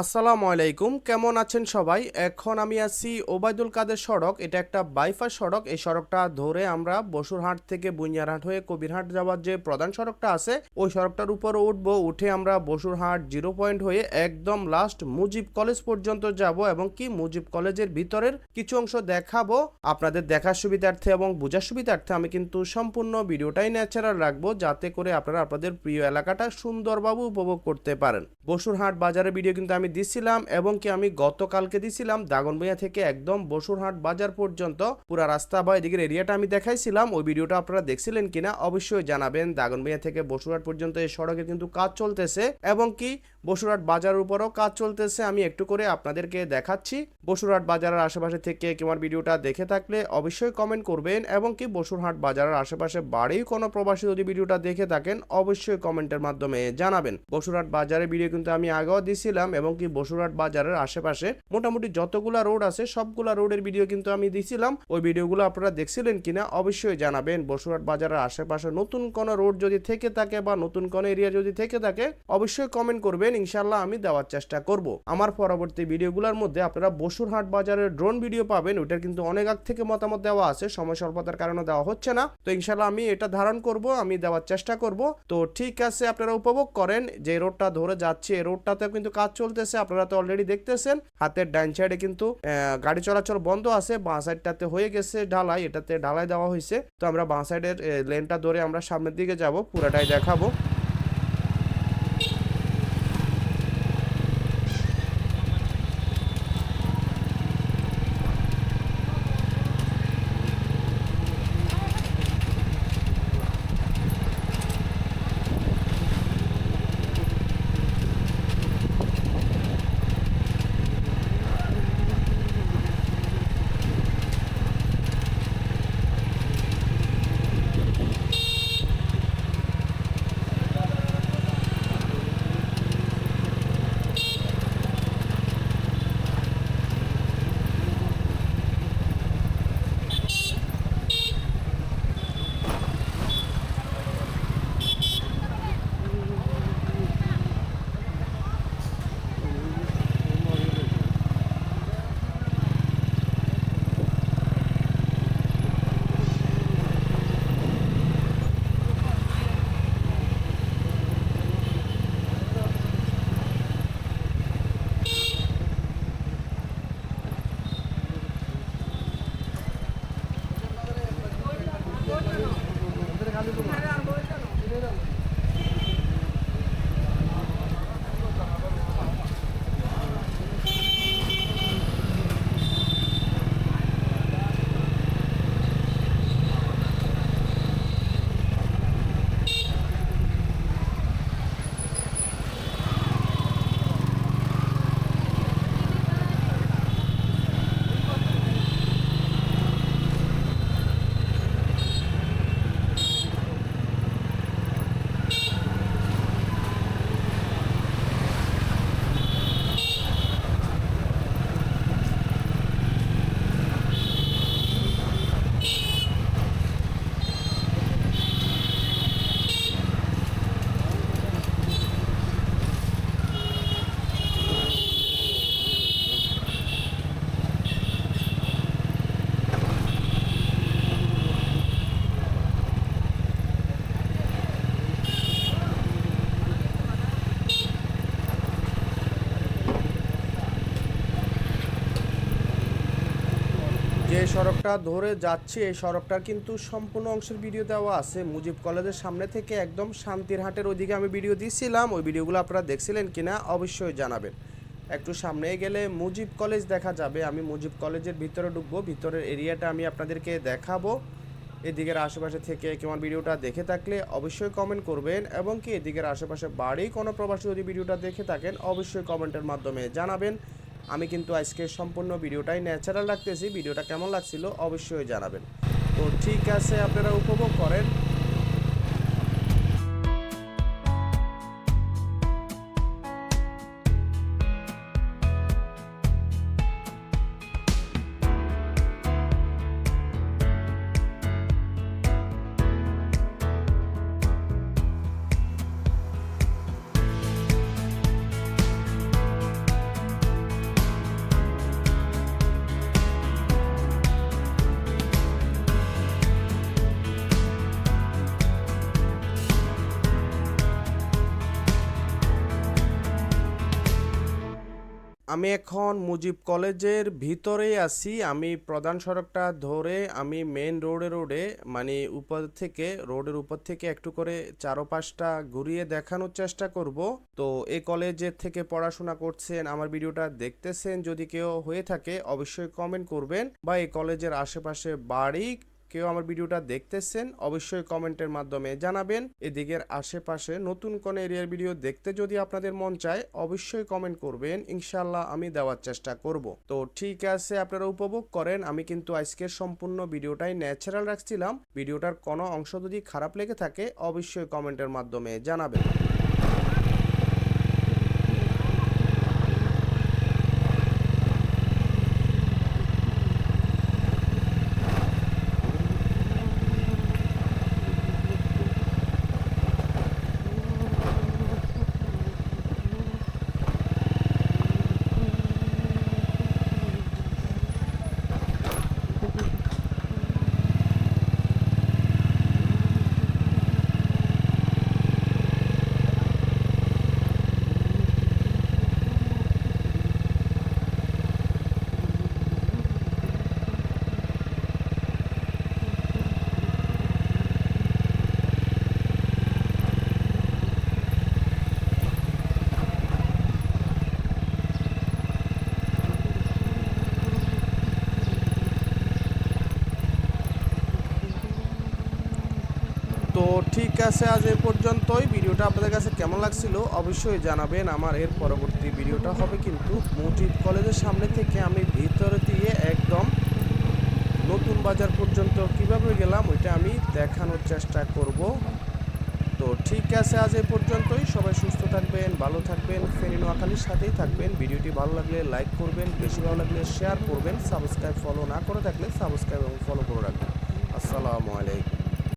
আসসালামু আলাইকুম, কেমন আছেন সবাই? এখন আমি আছি ওবায়দুল কাদের সড়ক, এটা একটা বাইপাস সড়ক। এই সড়কটা ধরে আমরা বসুরহাট থেকে বুনিয়ারহাট হয়ে কবিরহাট যাওয়ার যে প্রধান সড়কটা আছে, ওই সড়কটার উপরে উঠবো। উঠে আমরা বসুরহাট জিরো পয়েন্ট হয়ে একদম লাস্ট মুজিব কলেজ পর্যন্ত যাব এবং কি মুজিব কলেজের ভিতরের কিছু অংশ দেখাবো। আপনাদের দেখার সুবিধার্থে এবং বোঝার সুবিধার্থে আমি কিন্তু সম্পূর্ণ ভিডিওটাই ন্যাচারাল রাখব, যাতে করে আপনারা আপনাদের প্রিয় এলাকাটা সুন্দরভাবে উপভোগ করতে পারেন। বসুরহাট বাজারের ভিডিও কিন্তু আমি দিছিলাম এবং কি আমি গতকালকে দিছিলাম দাগনভূঞা থেকে একদম বসুরহাট বাজার পর্যন্ত। পুরা রাস্তা বা এদিকের এরিয়াটা আমি দেখাইছিলাম। ওই ভিডিওটা আপনারা দেখছিলেন কিনা অবশ্যই জানাবেন। দাগনভূঞা থেকে বসুরহাট পর্যন্ত এই সড়কের কিন্তু কাজ চলতেছে এবং কি বসুরহাট বাজারের উপরও কাজ চলতেছে, আমি একটু করে আপনাদেরকে দেখাচ্ছি। বসুরহাট বাজারের আশেপাশে থেকে কেমন ভিডিওটা দেখে থাকলে অবশ্যই কমেন্ট করবেন এবং কি বসুরহাট বাজারের আশেপাশে বাড়ি কোনো প্রবাসী যদি ভিডিওটা দেখে থাকেন, অবশ্যই কমেন্টের মাধ্যমে জানাবেন। বসুরহাট বাজারের ভিডিও কিন্তু আমি আগেও দিছিলাম এবং কি বসুরহাট বাজারের আশেপাশে মোটামুটি যতগুলা রোড আছে, সবগুলা রোডের ভিডিও কিন্তু আমি দিছিলাম। ওই ভিডিওগুলো আপনারা দেখছিলেন কিনা অবশ্যই জানাবেন। বসুরহাট বাজারের আশেপাশে নতুন কোনো রোড যদি থেকে থাকে বা নতুন কোনো এরিয়া যদি থেকে থাকে, অবশ্যই কমেন্ট করবেন। ইনশাল্লাহ আমি দেওয়ার চেষ্টা করব। আমার পরবর্তী ভিডিওগুলোর মধ্যে আপনারা বসুরহাট বাজারের ড্রোন ভিডিও পাবেন ওটার কিন্তু অনেক আগ থেকে মতামত দেওয়া আছে, সময় স্বল্পতার কারণে দেওয়া হচ্ছে না। তো ইনশাল্লাহ আমি এটা ধারণ করব, আমি দেওয়ার চেষ্টা করব। তো ঠিক আছে, আপনারা উপভোগ করেন, যে রোডটা ধরে যাচ্ছে, এই রোডটাতেও কিন্তু কাজ চলতেছে, আপনারা তো অলরেডি দেখতেছেন। হাতের ডাইন সাইডে কিন্তু গাড়ি চলাচল বন্ধ আছে, বাঁ সাইডটাতে হয়ে গেছে ঢালাই, এটাতে ঢালাই দেওয়া হয়েছে। তো আমরা বাঁ সাইডের লেনটা ধরে আমরা সামনের দিকে যাব, পুরাটাই দেখাবো। যে সড়কটা ধরে যাচ্ছে, এই সড়কটার কিন্তু সম্পূর্ণ অংশের ভিডিও দেওয়া আছে। মুজিব কলেজের সামনে থেকে একদম শান্তির হাটের ওইদিকে আমি ভিডিও দিয়েছিলাম ওই ভিডিওগুলো আপনারা দেখছিলেন কিনা অবশ্যই জানাবেন। একটু সামনে গেলে মুজিব কলেজ দেখা যাবে। আমি মুজিব কলেজের ভিতরে ঢুকবো, ভিতরের এরিয়াটা আমি আপনাদেরকে দেখাবো। এদিকের আশেপাশে থেকে কেমন ভিডিওটা দেখে থাকলে অবশ্যই কমেন্ট করবেন এবং কি এদিকের আশেপাশে বাড়ি কোনো প্রবাসী যদি ভিডিওটা দেখে থাকেন, অবশ্যই কমেন্টের মাধ্যমে জানাবেন। আমি কিন্তু আজকে সম্পূর্ণ ভিডিওটাই ন্যাচারাল রাখতেছি, ভিডিওটা কেমন লাগছিল অবশ্যই জানাবেন। তো ঠিক আছে, আপনারা উপভোগ করেন। আমি এখন মুজিব কলেজের ভিতরেই আছি। আমি প্রধান সড়কটা ধরে আমি মেন রোডে রোডে মানে উপর থেকে রোডের উপর থেকে একটু করে চারোপাশটা ঘুরিয়ে দেখানোর চেষ্টা করব। তো এই কলেজের থেকে পড়াশোনা করছেন, আমার ভিডিওটা দেখতেছেন, যদি কেউ হয়ে থাকে অবশ্যই কমেন্ট করবেন। বা এই কলেজের আশেপাশে বাড়ি কেউ আমার ভিডিওটা দেখতেছেন, অবশ্যই কমেন্টের মাধ্যমে জানাবেন। এদিকের আশেপাশে নতুন কোন এরিয়ার ভিডিও দেখতে যদি আপনাদের মন চায়, অবশ্যই কমেন্ট করবেন। ইনশাল্লাহ আমি দেওয়ার চেষ্টা করব। তো ঠিক আছে, আপনারা উপভোগ করেন। আমি কিন্তু আজকের সম্পূর্ণ ভিডিওটাই ন্যাচারাল রাখছিলাম। ভিডিওটার কোনো অংশ যদি খারাপ লেগে থাকে, অবশ্যই কমেন্টের মাধ্যমে জানাবেন। ঠিক আছে আজ এ পর্যন্তই। ভিডিওটা আপনাদের কাছে কেমন লাগছিল অবশ্যই জানাবেন। আমার এর পরবর্তী ভিডিওটা হবে কিন্তু মুজিব কলেজের সামনে থেকে আমি ভিতরে দিয়ে একদম নতুন বাজার পর্যন্ত কীভাবে গেলাম ওইটা আমি দেখানোর চেষ্টা করব। তো ঠিক আছে আজ এই পর্যন্তই। সবাই সুস্থ থাকবেন, ভালো থাকবেন, ফেনী নোয়াখালীর সাথেই থাকবেন। ভিডিওটি ভালো লাগলে লাইক করবেন, বেশি ভালো লাগলে শেয়ার করবেন, সাবস্ক্রাইব ফলো না করে থাকলে সাবস্ক্রাইব এবং ফলো করে রাখবেন। আসসালামু আলাইকুম।